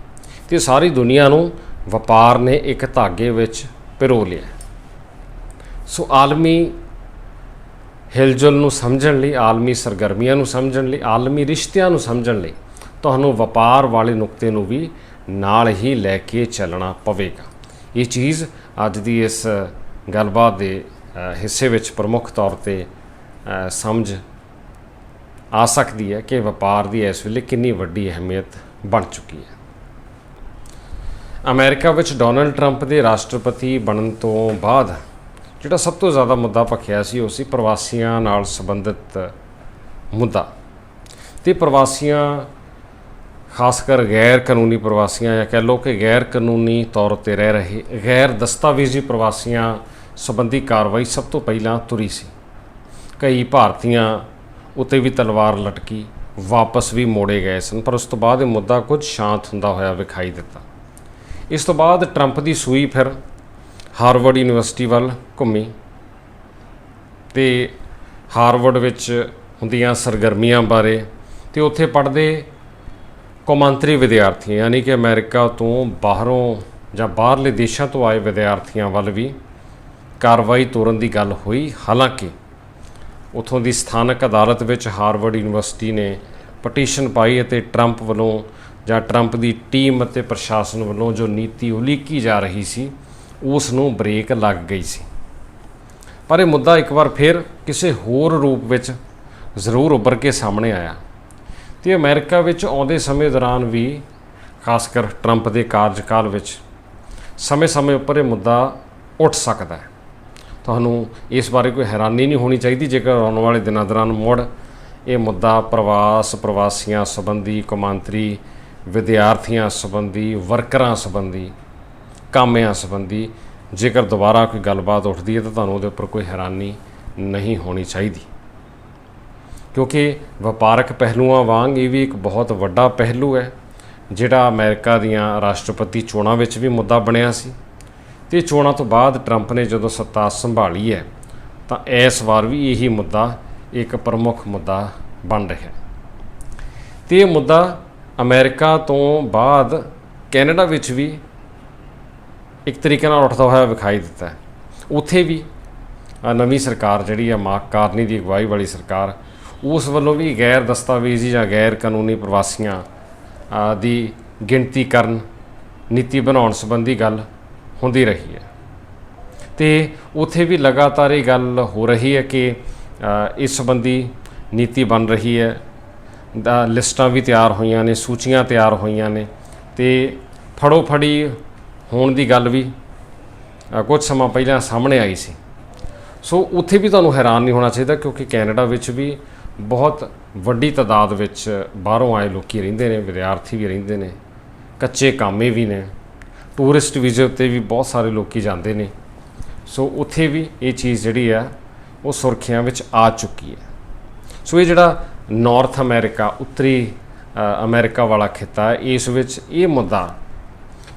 ਤੇ ਸਾਰੀ ਦੁਨੀਆ ਨੂੰ ਵਪਾਰ ਨੇ ਇੱਕ ਧਾਗੇ ਵਿੱਚ ਪਿਰੋ ਲਿਆ ਸੋ ਆਲਮੀ ਹਿਲਜੁਲ ਨੂੰ ਸਮਝਣ ਲਈ, ਆਲਮੀ ਸਰਗਰਮੀਆਂ ਨੂੰ ਸਮਝਣ ਲਈ, ਆਲਮੀ ਰਿਸ਼ਤਿਆਂ ਨੂੰ ਸਮਝਣ ਲਈ ਤੁਹਾਨੂੰ ਵਪਾਰ ਵਾਲੇ ਨੁਕਤੇ ਨੂੰ ਵੀ ਨਾਲ ਹੀ ਲੈ ਕੇ ਚੱਲਣਾ ਪਵੇਗਾ। ਇਹ ਚੀਜ਼ ਅੱਜ ਦੀ ਇਸ ਗੱਲਬਾਤ ਦੇ ਹਿੱਸੇ ਵਿੱਚ ਪ੍ਰਮੁੱਖ ਤੌਰ ਤੇ ਸਮਝ ਆ ਸਕਦੀ ਹੈ ਕਿ ਵਪਾਰ ਦੀ ਇਸ ਵੇਲੇ ਕਿੰਨੀ ਵੱਡੀ ਅਹਿਮੀਅਤ ਬਣ ਚੁੱਕੀ ਹੈ। ਅਮਰੀਕਾ ਵਿੱਚ ਡੋਨਲਡ ਟਰੰਪ ਦੇ ਰਾਸ਼ਟਰਪਤੀ ਬਣਨ ਤੋਂ ਬਾਅਦ ਜਿਹੜਾ ਸਭ ਤੋਂ ਜ਼ਿਆਦਾ ਮੁੱਦਾ ਭਖਿਆ ਸੀ, ਉਹ ਸੀ ਪ੍ਰਵਾਸੀਆਂ ਨਾਲ ਸੰਬੰਧਿਤ ਮੁੱਦਾ। ਤੇ ਪ੍ਰਵਾਸੀਆਂ, ਖਾਸ ਕਰ ਗੈਰ ਕਾਨੂੰਨੀ ਪ੍ਰਵਾਸੀਆਂ ਜਾਂ ਕਹਿ ਲਓ ਕਿ ਗੈਰ ਕਾਨੂੰਨੀ ਤੌਰ ਤੇ ਰਹਿ ਰਹੇ, ਗੈਰ ਦਸਤਾਵੇਜ਼ੀ ਪ੍ਰਵਾਸੀਆਂ ਸੰਬੰਧੀ ਕਾਰਵਾਈ ਸਭ ਤੋਂ ਪਹਿਲਾਂ ਤੁਰੀ ਸੀ। ਕਈ ਭਾਰਤੀਆਂ ਉਤੇ ਵੀ ਤਲਵਾਰ ਲਟਕੀ, ਵਾਪਸ ਵੀ ਮੋੜੇ ਗਏ ਸਨ, ਪਰ ਉਸ ਤੋਂ ਬਾਅਦ ਇਹ ਮੁੱਦਾ ਕੁਝ ਸ਼ਾਂਤ ਹੁੰਦਾ ਹੋਇਆ ਵਿਖਾਈ ਦਿੱਤਾ। ਇਸ ਤੋਂ ਬਾਅਦ ਟਰੰਪ ਦੀ ਸੂਈ ਫਿਰ ਹਾਰਵਰਡ ਯੂਨੀਵਰਸਿਟੀ ਵੱਲ ਘੁੰਮੀ ਤੇ ਹਾਰਵਰਡ ਵਿੱਚ ਹੁੰਦੀਆਂ ਸਰਗਰਮੀਆਂ ਬਾਰੇ ਤੇ ਉੱਥੇ ਪੜ੍ਹਦੇ ਕੌਮਾਂਤਰੀ ਵਿਦਿਆਰਥੀ, ਯਾਨੀ ਕਿ ਅਮਰੀਕਾ ਤੋਂ ਬਾਹਰੋਂ ਜਾਂ ਬਾਹਰਲੇ ਦੇਸ਼ਾਂ ਤੋਂ ਆਏ ਵਿਦਿਆਰਥੀਆਂ ਵੱਲ ਵੀ ਕਾਰਵਾਈ ਤੋਰਨ ਦੀ ਗੱਲ ਹੋਈ। ਹਾਲਾਂਕਿ ਉਥੋਂ ਦੀ ਸਥਾਨਕ ਅਦਾਲਤ ਵਿੱਚ ਹਾਰਵਰਡ ਯੂਨੀਵਰਸਿਟੀ ਨੇ ਪਟੀਸ਼ਨ ਪਾਈ ਅਤੇ ਟਰੰਪ ਵੱਲੋਂ ਜਾਂ ਟਰੰਪ ਦੀ ਟੀਮ ਅਤੇ ਪ੍ਰਸ਼ਾਸਨ ਵੱਲੋਂ ਜੋ ਨੀਤੀ ਉਲੀਕੀ ਜਾ ਰਹੀ ਸੀ, ਉਸ ਨੂੰ ਬ੍ਰੇਕ ਲੱਗ ਗਈ ਸੀ। ਪਰ ਇਹ ਮੁੱਦਾ ਇੱਕ ਵਾਰ ਫਿਰ ਕਿਸੇ ਹੋਰ ਰੂਪ ਵਿੱਚ ਜ਼ਰੂਰ ਉੱਭਰ ਕੇ ਸਾਹਮਣੇ ਆਇਆ ਤੇ ਅਮਰੀਕਾ ਵਿੱਚ ਆਉਂਦੇ ਸਮੇਂ ਦੌਰਾਨ ਵੀ ਖਾਸ ਕਰ ਟਰੰਪ ਦੇ ਕਾਰਜਕਾਲ ਵਿੱਚ, ਸਮੇਂ-ਸਮੇਂ ਉੱਪਰ ਇਹ ਮੁੱਦਾ ਉੱਠ ਸਕਦਾ ਹੈ। ਤੁਹਾਨੂੰ ਇਸ ਬਾਰੇ ਕੋਈ ਹੈਰਾਨੀ ਨਹੀਂ ਹੋਣੀ ਚਾਹੀਦੀ, ਜੇਕਰ ਆਉਣ ਵਾਲੇ ਦਿਨਾਂ ਦੌਰਾਨ ਮੁੜ ਇਹ ਮੁੱਦਾ ਪ੍ਰਵਾਸ, ਪ੍ਰਵਾਸੀਆਂ ਸੰਬੰਧੀ, ਕੌਮਾਂਤਰੀ ਵਿਦਿਆਰਥੀਆਂ ਸੰਬੰਧੀ, ਵਰਕਰਾਂ ਸੰਬੰਧੀ, ਕਾਮਿਆਂ ਸੰਬੰਧੀ ਜੇਕਰ ਦੁਬਾਰਾ ਕੋਈ ਗੱਲਬਾਤ ਉੱਠਦੀ ਹੈ ਤਾਂ ਤੁਹਾਨੂੰ ਉਹਦੇ ਉੱਪਰ ਕੋਈ ਹੈਰਾਨੀ ਨਹੀਂ ਹੋਣੀ ਚਾਹੀਦੀ। ਕਿਉਂਕਿ ਵਪਾਰਕ ਪਹਿਲੂਆਂ ਵਾਂਗ ਇਹ ਵੀ ਇੱਕ ਬਹੁਤ ਵੱਡਾ ਪਹਿਲੂ ਹੈ, ਜਿਹੜਾ ਅਮਰੀਕਾ ਦੀਆਂ ਰਾਸ਼ਟਰਪਤੀ ਚੋਣਾਂ ਵਿੱਚ ਵੀ ਮੁੱਦਾ ਬਣਿਆ ਸੀ। ਤੇ ਚੋਣਾਂ ਤੋਂ ਬਾਅਦ ਟਰੰਪ ਨੇ ਜਦੋਂ ਸੱਤਾ ਸੰਭਾਲੀ ਹੈ, ਤਾਂ ਇਸ ਵਾਰ ਵੀ ਇਹੀ ਮੁੱਦਾ, ਇੱਕ ਪ੍ਰਮੁੱਖ ਮੁੱਦਾ ਬਣ ਰਿਹਾ ਹੈ। ਤੇ ਇਹ ਮੁੱਦਾ ਅਮਰੀਕਾ ਤੋਂ ਬਾਅਦ ਕੈਨੇਡਾ ਵਿੱਚ ਵੀ ਇੱਕ ਤਰੀਕੇ ਨਾਲ ਉੱਠਦਾ ਹੋਇਆ ਵਿਖਾਈ ਦਿੱਤਾ ਹੈ। ਉੱਥੇ ਵੀ ਨਵੀਂ ਸਰਕਾਰ ਜਿਹੜੀ ਆ, ਮਾਰਕ ਕਾਰਨੀ ਦੀ ਅਗਵਾਈ ਵਾਲੀ ਸਰਕਾਰ, ਉਸ ਵੱਲੋਂ ਵੀ ਗੈਰ ਦਸਤਾਵੇਜ਼ੀ ਜਾਂ ਗੈਰ ਕਾਨੂੰਨੀ ਪ੍ਰਵਾਸੀਆਂ ਦੀ ਗਿਣਤੀ ਕਰਨ ਨੀਤੀ ਬਣਾਉਣ ਸੰਬੰਧੀ ਗੱਲ ਹੁੰਦੀ ਰਹੀ ਹੈ। ਤੇ ਉੱਥੇ ਵੀ ਲਗਾਤਾਰ ਇਹ ਗੱਲ ਹੋ ਰਹੀ ਹੈ ਕਿ ਇਸ ਸੰਬੰਧੀ ਨੀਤੀ ਬਣ ਰਹੀ ਹੈ। ਦਾ ਲਿਸਟਾਂ ਵੀ ਤਿਆਰ ਹੋਈਆਂ ਨੇ ਸੂਚੀਆਂ ਤਿਆਰ ਹੋਈਆਂ ਨੇ। ਤੇ ਫੜੋ ਫੜੀ ਹੋਣ ਦੀ ਗੱਲ ਵੀ ਅ, ਕੁਝ ਸਮਾਂ ਪਹਿਲਾਂ ਸਾਹਮਣੇ ਆਈ ਸੀ। ਸੋ ਉੱਥੇ ਵੀ ਤੁਹਾਨੂੰ ਹੈਰਾਨ ਨਹੀਂ ਹੋਣਾ ਚਾਹੀਦਾ ਕਿਉਂਕਿ ਕੈਨੇਡਾ ਵਿੱਚ ਵੀ ਬਹੁਤ ਵੱਡੀ ਤਾਦਾਦ ਵਿੱਚ ਬਾਹਰੋਂ ਆਏ ਲੋਕੀ ਰਹਿੰਦੇ ਨੇ ਵਿਦਿਆਰਥੀ ਵੀ ਰਹਿੰਦੇ ਨੇ ਕੱਚੇ ਕਾਮੇ ਵੀ ਨੇ। ਟੂਰਿਸਟ ਵੀਜ਼ੇ ਉੱਤੇ ਵੀ ਬਹੁਤ ਸਾਰੇ ਲੋਕੀ ਜਾਂਦੇ ਨੇ। ਸੋ ਉੱਥੇ ਵੀ ਇਹ ਚੀਜ਼ ਜਿਹੜੀ ਆ ਉਹ ਸੁਰਖੀਆਂ ਵਿੱਚ ਆ ਚੁੱਕੀ ਹੈ। ਸੋ ਇਹ ਜਿਹੜਾ ਨਾਰਥ ਅਮਰੀਕਾ ਉੱਤਰੀ ਅ, ਅਮਰੀਕਾ ਵਾਲਾ ਖਿੱਤਾ ਹੈ, ਇਸ ਵਿੱਚ ਇਹ ਮੁੱਦਾ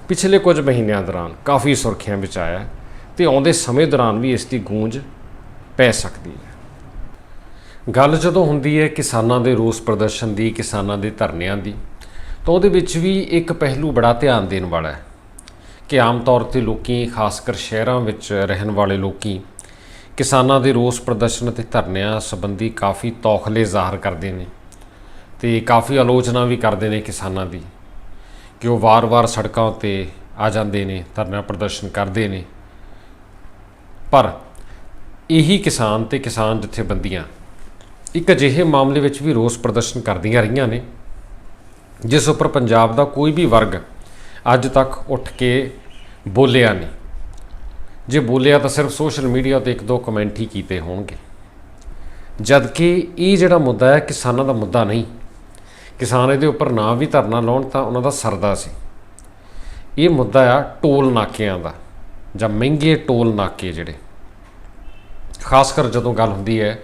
ਪਿਛਲੇ ਕੁਝ ਮਹੀਨਿਆਂ ਦੌਰਾਨ ਕਾਫੀ ਸੁਰਖੀਆਂ ਵਿੱਚ ਆਇਆ ਹੈ ਤੇ ਆਉਂਦੇ ਸਮੇਂ ਦੌਰਾਨ ਵੀ ਇਸ ਦੀ ਗੂੰਜ ਪੈ ਸਕਦੀ ਹੈ। ਗੱਲ ਜਦੋਂ ਹੁੰਦੀ ਹੈ ਕਿਸਾਨਾਂ ਦੇ ਰੋਸ ਪ੍ਰਦਰਸ਼ਨ ਦੀ ਕਿਸਾਨਾਂ ਦੇ ਧਰਨਿਆਂ ਦੀ ਤਾਂ ਉਹਦੇ ਵਿੱਚ ਵੀ ਇੱਕ ਪਹਿਲੂ ਬੜਾ ਧਿਆਨ ਦੇਣ ਵਾਲਾ ਹੈ। ਕਿ ਆਮ ਤੌਰ ਤੇ ਲੋਕੀ ਖਾਸ ਕਰ ਸ਼ਹਿਰਾਂ ਵਿੱਚ ਰਹਿਣ ਵਾਲੇ ਲੋਕੀ, ਕਿਸਾਨਾਂ ਦੇ ਰੋਸ ਪ੍ਰਦਰਸ਼ਨ ਅਤੇ ਧਰਨਿਆਂ ਸੰਬੰਧੀ ਕਾਫੀ ਤੌਖਲੇ ਜ਼ਾਹਰ ਕਰਦੇ ਨੇ ਤੇ ਕਾਫੀ ਆਲੋਚਨਾ ਵੀ ਕਰਦੇ ਨੇ ਕਿਸਾਨਾਂ ਦੀ ਕਿ ਉਹ ਵਾਰ-ਵਾਰ ਸੜਕਾਂ ਉੱਤੇ ਆ ਜਾਂਦੇ ਨੇ, ਧਰਨਾ ਪ੍ਰਦਰਸ਼ਨ ਕਰਦੇ ਨੇ। ਪਰ ਇਹੀ ਕਿਸਾਨ ਤੇ ਕਿਸਾਨ ਜਥੇਬੰਦੀਆਂ ਇੱਕ ਅਜਿਹੇ ਮਾਮਲੇ ਵਿੱਚ ਵੀ ਰੋਸ ਪ੍ਰਦਰਸ਼ਨ ਕਰਦੀਆਂ ਰਹੀਆਂ ਨੇ, ਜਿਸ ਉੱਪਰ ਪੰਜਾਬ ਦਾ ਕੋਈ ਵੀ ਵਰਗ ਅੱਜ ਤੱਕ ਉੱਠ ਕੇ ਬੋਲਿਆ ਨਹੀਂ। ਜੇ ਬੋਲਿਆ ਤਾਂ ਸਿਰਫ ਸੋਸ਼ਲ ਮੀਡੀਆ ਤੇ ਇੱਕ ਦੋ ਕਮੈਂਟ ਹੀ ਕੀਤੇ ਹੋਣਗੇ। ਜਦ ਕਿ ਇਹ ਜਿਹੜਾ ਮੁੱਦਾ ਹੈ, ਕਿਸਾਨਾਂ ਦਾ ਮੁੱਦਾ ਨਹੀਂ। ਕਿਸਾਨ ਇਹਦੇ ਉੱਪਰ ਨਾ ਵੀ ਧਰਨਾ ਲਾਉਣ ਤਾਂ ਉਹਨਾਂ ਦਾ ਸਰਦਾ ਸੀ। ਇਹ ਮੁੱਦਾ ਆ ਟੋਲ ਨਾਕਿਆਂ ਦਾ, ਜਾਂ ਮਹਿੰਗੇ ਟੋਲ ਨਾਕੇ ਜਿਹੜੇ। ਖਾਸ ਕਰ ਜਦੋਂ ਗੱਲ ਹੁੰਦੀ ਹੈ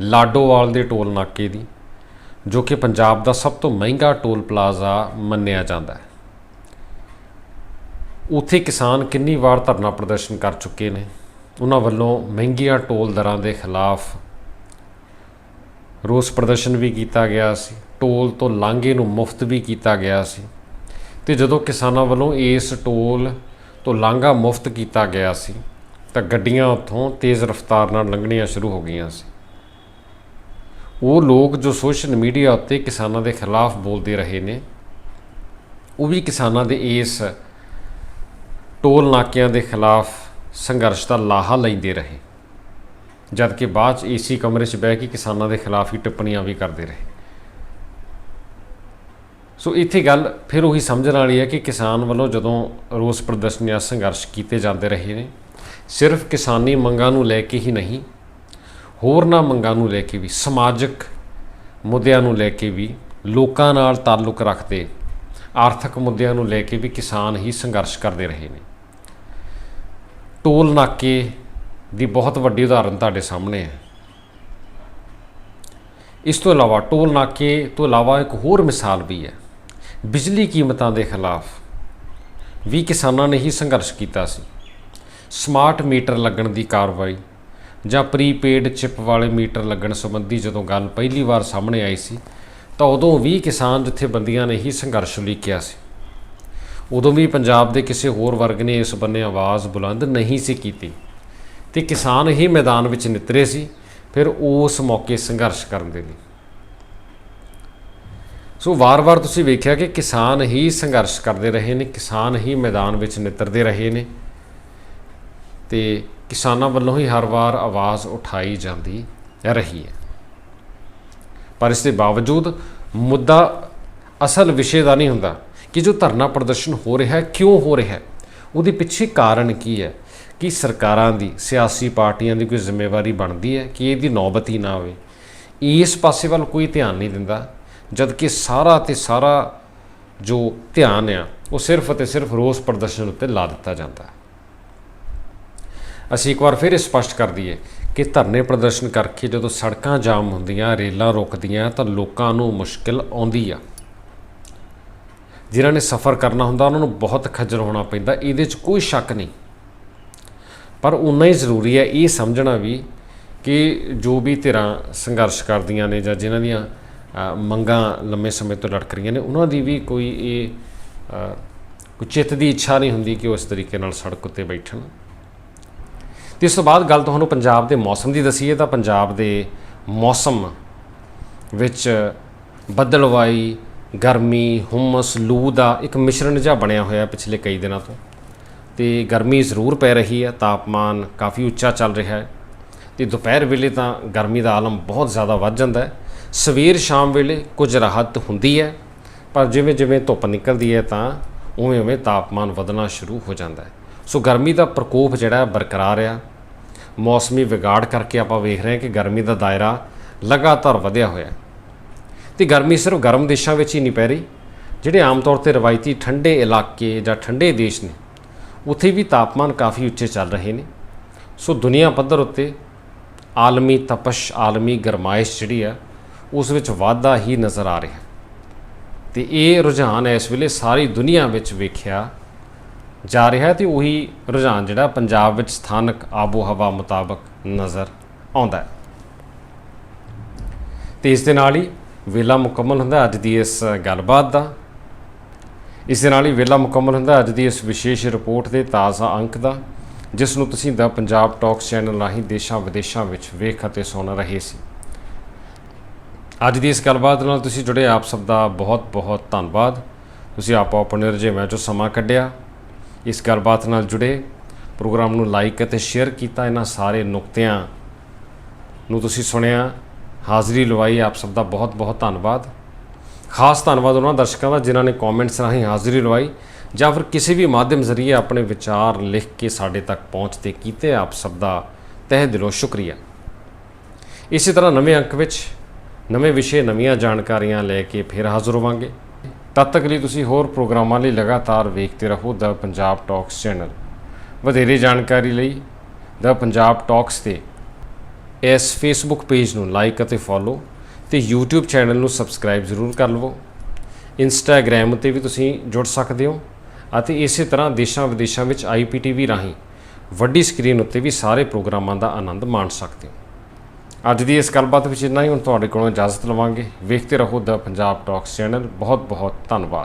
ਲਾਡੋਵਾਲ ਦੇ ਟੋਲ ਨਾਕੇ ਦੀ, ਜੋ ਕਿ ਪੰਜਾਬ ਦਾ ਸਭ ਤੋਂ ਮਹਿੰਗਾ ਟੋਲ ਪਲਾਜ਼ਾ ਮੰਨਿਆ ਜਾਂਦਾ ਹੈ। ਉੱਥੇ ਕਿਸਾਨ ਕਿੰਨੀ ਵਾਰ ਧਰਨਾ ਪ੍ਰਦਰਸ਼ਨ ਕਰ ਚੁੱਕੇ ਨੇ? ਉਹਨਾਂ ਵੱਲੋਂ ਮਹਿੰਗੀਆਂ ਟੋਲ ਦਰਾਂ ਦੇ ਖਿਲਾਫ ਰੋਸ ਪ੍ਰਦਰਸ਼ਨ ਵੀ ਕੀਤਾ ਗਿਆ ਸੀ। ਟੋਲ ਤੋਂ ਲਾਂਘੇ ਨੂੰ ਮੁਫਤ ਵੀ ਕੀਤਾ ਗਿਆ ਸੀ। ਤੇ ਜਦੋਂ ਕਿਸਾਨਾਂ ਵੱਲੋਂ ਇਸ ਟੋਲ ਤੋਂ ਲਾਂਘਾ ਮੁਫਤ ਕੀਤਾ ਗਿਆ ਸੀ, ਤਾਂ ਗੱਡੀਆਂ ਉੱਥੋਂ ਤੇਜ਼ ਰਫ਼ਤਾਰ ਨਾਲ ਲੰਘਣੀਆਂ ਸ਼ੁਰੂ ਹੋ ਗਈਆਂ ਸੀ। ਉਹ ਲੋਕ ਜੋ ਸੋਸ਼ਲ ਮੀਡੀਆ ਉੱਤੇ ਕਿਸਾਨਾਂ ਦੇ ਖਿਲਾਫ ਬੋਲਦੇ ਰਹੇ ਨੇ, ਉਹ ਵੀ ਕਿਸਾਨਾਂ ਦੇ ਇਸ ਟੋਲ ਨਾਕਿਆਂ ਦੇ ਖਿਲਾਫ ਸੰਘਰਸ਼ ਦਾ ਲਾਹਾ ਲੈਂਦੇ ਰਹੇ। ਜਦ ਕਿ ਬਾਅਦ ਚ ਏਸੀ ਕਮਰੇ 'ਚ ਬਹਿ ਕੇ ਕਿਸਾਨਾਂ ਦੇ ਖਿਲਾਫ ਹੀ ਟਿੱਪਣੀਆਂ ਵੀ ਕਰਦੇ ਰਹੇ। ਸੋ ਇੱਥੇ ਗੱਲ ਫਿਰ ਉਹੀ ਸਮਝਣ ਵਾਲੀ ਹੈ ਕਿ ਕਿਸਾਨ ਵੱਲੋਂ ਜਦੋਂ ਰੋਸ ਪ੍ਰਦਰਸ਼ਨ ਜਾਂ ਸੰਘਰਸ਼ ਕੀਤੇ ਜਾਂਦੇ ਰਹੇ ਨੇ, ਸਿਰਫ ਕਿਸਾਨੀ ਮੰਗਾਂ ਨੂੰ ਲੈ ਕੇ ਹੀ ਨਹੀਂ, ਹੋਰਨਾਂ ਮੰਗਾਂ ਨੂੰ ਲੈ ਕੇ ਵੀ, ਸਮਾਜਿਕ ਮੁੱਦਿਆਂ ਨੂੰ ਲੈ ਕੇ ਵੀ ਲੋਕਾਂ ਨਾਲ ਤਾਲੁਕ ਰੱਖਦੇ ਆਰਥਿਕ ਮੁੱਦਿਆਂ ਨੂੰ ਲੈ ਕੇ ਵੀ ਕਿਸਾਨ ਹੀ ਸੰਘਰਸ਼ ਕਰਦੇ ਰਹੇ ਨੇ। ਟੋਲ ਨਾਕੇ ਦੀ ਬਹੁਤ ਵੱਡੀ ਉਦਾਹਰਨ ਤੁਹਾਡੇ ਸਾਹਮਣੇ ਹੈ। ਇਸ ਤੋਂ ਇਲਾਵਾ ਟੋਲ ਨਾਕੇ ਤੋਂ ਇਲਾਵਾ ਇੱਕ ਹੋਰ ਮਿਸਾਲ ਵੀ ਹੈ। ਬਿਜਲੀ ਕੀਮਤਾਂ ਦੇ ਖਿਲਾਫ ਵੀ ਕਿਸਾਨਾਂ ਨੇ ਹੀ ਸੰਘਰਸ਼ ਕੀਤਾ ਸੀ। ਸਮਾਰਟ ਮੀਟਰ ਲੱਗਣ ਦੀ ਕਾਰਵਾਈ ਜਾਂ ਪ੍ਰੀਪੇਡ ਚਿਪ ਵਾਲੇ ਮੀਟਰ ਲੱਗਣ ਸੰਬੰਧੀ ਜਦੋਂ ਗੱਲ ਪਹਿਲੀ ਵਾਰ ਸਾਹਮਣੇ ਆਈ ਸੀ ਤਾਂ ਉਦੋਂ ਵੀ ਕਿਸਾਨ ਜਥੇਬੰਦੀਆਂ ਨੇ ਹੀ ਸੰਘਰਸ਼ ਉਲੀਕਿਆ ਸੀ। ਉਦੋਂ ਵੀ ਪੰਜਾਬ ਦੇ ਕਿਸੇ ਹੋਰ ਵਰਗ ਨੇ ਇਸ ਬੰਨੇ ਆਵਾਜ਼ ਬੁਲੰਦ ਨਹੀਂ ਸੀ ਕੀਤੀ। ਤੇ ਕਿਸਾਨ ਹੀ ਮੈਦਾਨ ਵਿੱਚ ਨਿਤਰੇ ਸੀ, ਫਿਰ ਉਸ ਮੌਕੇ ਸੰਘਰਸ਼ ਕਰਨ ਦੇ ਲਈ। ਸੋ ਵਾਰ-ਵਾਰ ਤੁਸੀਂ ਵੇਖਿਆ ਕਿ ਕਿਸਾਨ ਹੀ ਸੰਘਰਸ਼ ਕਰਦੇ ਰਹੇ ਨੇ, ਕਿਸਾਨ ਹੀ ਮੈਦਾਨ ਵਿੱਚ ਨਿਤਰਦੇ ਰਹੇ ਨੇ। ਤੇ ਕਿਸਾਨਾਂ ਵੱਲੋਂ ਹੀ ਹਰ ਵਾਰ ਆਵਾਜ਼ ਉਠਾਈ ਜਾਂਦੀ ਰਹੀ ਹੈ। ਪਰ ਇਸ ਦੇ ਬਾਵਜੂਦ ਮੁੱਦਾ ਅਸਲ ਵਿਸ਼ੇ ਦਾ ਨਹੀਂ ਹੁੰਦਾ ਕਿ ਜੋ ਧਰਨਾ ਪ੍ਰਦਰਸ਼ਨ ਹੋ ਰਿਹਾ ਹੈ, ਕਿਉਂ ਹੋ ਰਿਹਾ ਹੈ? ਉਹਦੇ ਪਿੱਛੇ ਕਾਰਨ ਕੀ ਹੈ? ਕਿ ਸਰਕਾਰਾਂ ਦੀ, ਸਿਆਸੀ ਪਾਰਟੀਆਂ ਦੀ ਕੋਈ ਜ਼ਿੰਮੇਵਾਰੀ ਬਣਦੀ ਹੈ ਕਿ ਇਹਦੀ ਨੌਬਤ ਹੀ ਨਾ ਆਵੇ ਇਸ ਪਾਸੇ ਵੱਲ ਕੋਈ ਧਿਆਨ ਨਹੀਂ ਦਿੰਦਾ ਜਦ ਕਿ ਸਾਰਾ ਤੇ ਸਾਰਾ ਜੋ ਧਿਆਨ ਆ, ਉਹ ਸਿਰਫ ਅਤੇ ਸਿਰਫ ਰੋਸ ਪ੍ਰਦਰਸ਼ਨ ਉੱਤੇ ਲਾ ਦਿੱਤਾ ਜਾਂਦਾ ਹੈ। ਅਸੀਂ ਇੱਕ ਵਾਰ ਫਿਰ ਇਹ ਸਪਸ਼ਟ ਕਰ ਦਈਏ ਕਿ ਧਰਨੇ ਪ੍ਰਦਰਸ਼ਨ ਕਰਕੇ ਜਦੋਂ ਸੜਕਾਂ ਜਾਮ ਹੁੰਦੀਆਂ, ਰੇਲਾਂ ਰੁਕਦੀਆਂ, ਤਾਂ ਲੋਕਾਂ ਨੂੰ ਮੁਸ਼ਕਿਲ ਆਉਂਦੀ ਆ। ਜਿਨ੍ਹਾਂ ਨੇ ਸਫ਼ਰ ਕਰਨਾ ਹੁੰਦਾ, ਉਹਨਾਂ ਨੂੰ ਬਹੁਤ ਖੱਜਲ ਹੋਣਾ ਪੈਂਦਾ। ਇਹਦੇ 'ਚ ਕੋਈ ਸ਼ੱਕ ਨਹੀਂ। ਪਰ ਉਨਾ ਹੀ ਜ਼ਰੂਰੀ ਹੈ ਇਹ ਸਮਝਣਾ ਵੀ ਕਿ ਜੋ ਵੀ ਧਿਰਾਂ ਸੰਘਰਸ਼ ਕਰਦੀਆਂ ਨੇ ਜਾਂ ਜਿਨ੍ਹਾਂ ਦੀਆਂ ਮੰਗਾਂ ਲੰਮੇ ਸਮੇਂ ਤੋਂ ਲਟਕ ਰਹੀਆਂ ਨੇ, ਉਹਨਾਂ ਦੀ ਵੀ ਕੋਈ ਇਹ ਕੋਈ ਚਿੱਤ ਦੀ ਇੱਛਾ ਨਹੀਂ ਹੁੰਦੀ ਕਿ ਉਹ ਇਸ ਤਰੀਕੇ ਨਾਲ ਸੜਕ ਉੱਤੇ ਬੈਠਣ। ਤੇ ਇਸ ਤੋਂ ਬਾਅਦ ਗੱਲ ਤੁਹਾਨੂੰ ਪੰਜਾਬ ਦੇ ਮੌਸਮ ਦੀ ਦਸੀਏ ਤਾਂ ਪੰਜਾਬ ਦੇ ਮੌਸਮ ਵਿੱਚ ਬੱਦਲਵਾਈ, ਗਰਮੀ, ਹੁਮਸ, ਲੂ ਦਾ ਇੱਕ ਮਿਸ਼ਰਣ ਜਿਹਾ ਬਣਿਆ ਹੋਇਆ ਪਿਛਲੇ ਕਈ ਦਿਨਾਂ ਤੋਂ। ਤੇ ਗਰਮੀ ਜ਼ਰੂਰ ਪੈ ਰਹੀ ਹੈ, ਤਾਪਮਾਨ ਕਾਫੀ ਉੱਚਾ ਚੱਲ ਰਿਹਾ ਹੈ। ਤੇ ਦੁਪਹਿਰ ਵੇਲੇ ਤਾਂ ਗਰਮੀ ਦਾ ਆਲਮ ਬਹੁਤ ਜ਼ਿਆਦਾ ਵੱਧ ਜਾਂਦਾ ਹੈ। ਸਵੇਰ ਸ਼ਾਮ ਵੇਲੇ ਕੁਝ ਰਾਹਤ ਹੁੰਦੀ ਹੈ, ਪਰ ਜਿਵੇਂ ਜਿਵੇਂ ਧੁੱਪ ਨਿਕਲਦੀ ਹੈ ਤਾਂ ਉਵੇਂ ਉਵੇਂ ਤਾਪਮਾਨ ਵਧਣਾ ਸ਼ੁਰੂ ਹੋ ਜਾਂਦਾ ਹੈ। ਸੋ ਗਰਮੀ ਦਾ ਪ੍ਰਕੋਪ ਜਿਹੜਾ ਬਰਕਰਾਰ ਆ। ਮੌਸਮੀ ਵਿਗਾੜ ਕਰਕੇ ਆਪਾਂ ਵੇਖ ਰਹੇ ਹਾਂ ਕਿ ਗਰਮੀ ਦਾ ਦਾਇਰਾ ਲਗਾਤਾਰ ਵਧਿਆ ਹੋਇਆ ਹੈ। ਤੇ ਗਰਮੀ ਸਿਰਫ ਗਰਮ ਦੇਸ਼ਾਂ ਵਿੱਚ ਹੀ ਨਹੀਂ ਪੈ ਰਹੀ। ਜਿਹੜੇ ਆਮ ਤੌਰ ਤੇ ਰਵਾਇਤੀ ਠੰਡੇ ਇਲਾਕੇ ਜਾਂ ਠੰਡੇ ਦੇਸ਼ ਨੇ, ਉੱਥੇ ਵੀ ਤਾਪਮਾਨ ਕਾਫੀ ਉੱਚੇ ਚੱਲ ਰਹੇ ਨੇ। ਸੋ ਦੁਨੀਆ ਪੱਧਰ ਉੱਤੇ ਆਲਮੀ ਤਪਸ਼, ਆਲਮੀ ਗਰਮਾਇਸ਼ ਜਿਹੜੀ ਆ, ਉਸ ਵਿੱਚ ਵਾਧਾ ਹੀ ਨਜ਼ਰ ਆ ਰਿਹਾ ਤੇ ਇਹ ਰੁਝਾਨ ਇਸ ਵੇਲੇ ਸਾਰੀ ਦੁਨੀਆ ਵਿੱਚ ਵੇਖਿਆ ਜਾ ਰਿਹਾ ਤੇ ਉਹੀ ਰੁਝਾਨ ਜਿਹੜਾ ਪੰਜਾਬ ਵਿੱਚ ਸਥਾਨਕ ਆਬੋ ਹਵਾ ਮੁਤਾਬਕ ਨਜ਼ਰ ਆਉਂਦਾ ਹੈ। ਤੇ ਇਸ ਦੇ ਨਾਲ ਹੀ ਵੇਲਾ ਮੁਕੰਮਲ ਹੁੰਦਾ ਅੱਜ ਦੀ ਇਸ ਗੱਲਬਾਤ ਦਾ। ਇਸ ਦੇ ਨਾਲ ਹੀ ਵੇਲਾ ਮੁਕੰਮਲ ਹੁੰਦਾ ਅੱਜ ਦੀ ਇਸ ਵਿਸ਼ੇਸ਼ ਰਿਪੋਰਟ ਦੇ ਤਾਜ਼ਾ ਅੰਕ ਦਾ, ਜਿਸ ਨੂੰ ਤੁਸੀਂ ਦਾ ਪੰਜਾਬ ਟਾਕਸ ਚੈਨਲ ਰਾਹੀਂ ਦੇਸ਼ਾਂ ਵਿਦੇਸ਼ਾਂ ਵਿੱਚ ਵੇਖ ਅਤੇ ਸੁਣ ਰਹੇ ਸੀ। ਅੱਜ ਦੀ ਇਸ ਗੱਲਬਾਤ ਨਾਲ ਤੁਸੀਂ ਜੁੜੇ, ਆਪ ਸਭ ਦਾ ਬਹੁਤ ਬਹੁਤ ਧੰਨਵਾਦ। ਤੁਸੀਂ ਆਪੋ ਆਪਣੇ ਰੁਝੇਵਿਆਂ ਚੋਂ ਸਮਾਂ ਕੱਢਿਆ ਇਸ ਗੱਲਬਾਤ ਨਾਲ ਜੁੜੇ। ਪ੍ਰੋਗਰਾਮ ਨੂੰ ਲਾਈਕ ਅਤੇ ਸ਼ੇਅਰ ਕੀਤਾ ਇਹਨਾਂ ਸਾਰੇ ਨੁਕਤਿਆਂ ਨੂੰ ਤੁਸੀਂ ਸੁਣਿਆ। ਹਾਜ਼ਰੀ ਲਵਾਈ, ਆਪ ਸਭ ਦਾ ਬਹੁਤ ਬਹੁਤ ਧੰਨਵਾਦ। ਖਾਸ ਧੰਨਵਾਦ ਉਹਨਾਂ ਦਰਸ਼ਕਾਂ ਦਾ ਜਿਨ੍ਹਾਂ ਨੇ ਕਮੈਂਟਸ ਰਾਹੀਂ ਹਾਜ਼ਰੀ ਲਵਾਈ ਜਾਂ ਫਿਰ ਕਿਸੇ ਵੀ ਮਾਧਿਅਮ ਜ਼ਰੀਏ ਆਪਣੇ ਵਿਚਾਰ ਲਿਖ ਕੇ ਸਾਡੇ ਤੱਕ ਪਹੁੰਚ ਪਹੁੰਚਦੇ ਕੀਤੇ, ਆਪ ਸਭ ਦਾ ਤਹਿ ਦਿਲੋਂ ਸ਼ੁਕਰੀਆ। ਇਸੇ ਤਰ੍ਹਾਂ ਨਵੇਂ ਅੰਕ ਵਿੱਚ ਨਵੇਂ ਵਿਸ਼ੇ, ਨਵੀਆਂ ਜਾਣਕਾਰੀਆਂ ਲੈ ਕੇ ਫਿਰ ਹਾਜ਼ਰ ਹੋਵਾਂਗੇ। ਤਦ ਤੱਕ ਲਈ ਤੁਸੀਂ ਹੋਰ ਪ੍ਰੋਗਰਾਮਾਂ ਲਈ ਲਗਾਤਾਰ ਵੇਖਦੇ ਰਹੋ ਦਾ ਪੰਜਾਬ ਟਾਕਸ ਚੈਨਲ। ਵਧੇਰੇ ਜਾਣਕਾਰੀ ਲਈ ਦਾ ਪੰਜਾਬ ਟਾਕਸ ਤੇ ਇਸ ਫੇਸਬੁੱਕ ਪੇਜ ਨੂੰ ਲਾਈਕ ਅਤੇ ਫੋਲੋ ਤੇ YouTube ਚੈਨਲ ਨੂੰ ਸਬਸਕ੍ਰਾਈਬ ਜ਼ਰੂਰ ਕਰ ਲਵੋ। ਇੰਸਟਾਗ੍ਰam ਉੱਤੇ ਵੀ ਤੁਸੀਂ ਜੁੜ ਸਕਦੇ ਹੋ ਅਤੇ ਇਸੇ ਤਰ੍ਹਾਂ ਦੇਸ਼ਾਂ ਵਿਦੇਸ਼ਾਂ ਵਿੱਚ IPTV ਰਾਹੀਂ ਵੱਡੀ ਸਕਰੀਨ ਉੱਤੇ ਵੀ ਸਾਰੇ ਪ੍ਰੋਗਰਾਮਾਂ ਦਾ ਆਨੰਦ ਮਾਣ ਸਕਦੇ ਹੋ। ਅੱਜ ਦੀ ਇਸ ਗੱਲਬਾਤ ਵਿੱਚ ਇੰਨਾ ਹੀ। ਹੁਣ ਤੁਹਾਡੇ ਕੋਲੋਂ ਇਜਾਜ਼ਤ ਲਵਾਂਗੇ। ਵੇਖਦੇ ਰਹੋ ਦਾ ਪੰਜਾਬ ਟਾਕਸ ਚੈਨਲ। ਬਹੁਤ ਬਹੁਤ ਧੰਨਵਾਦ।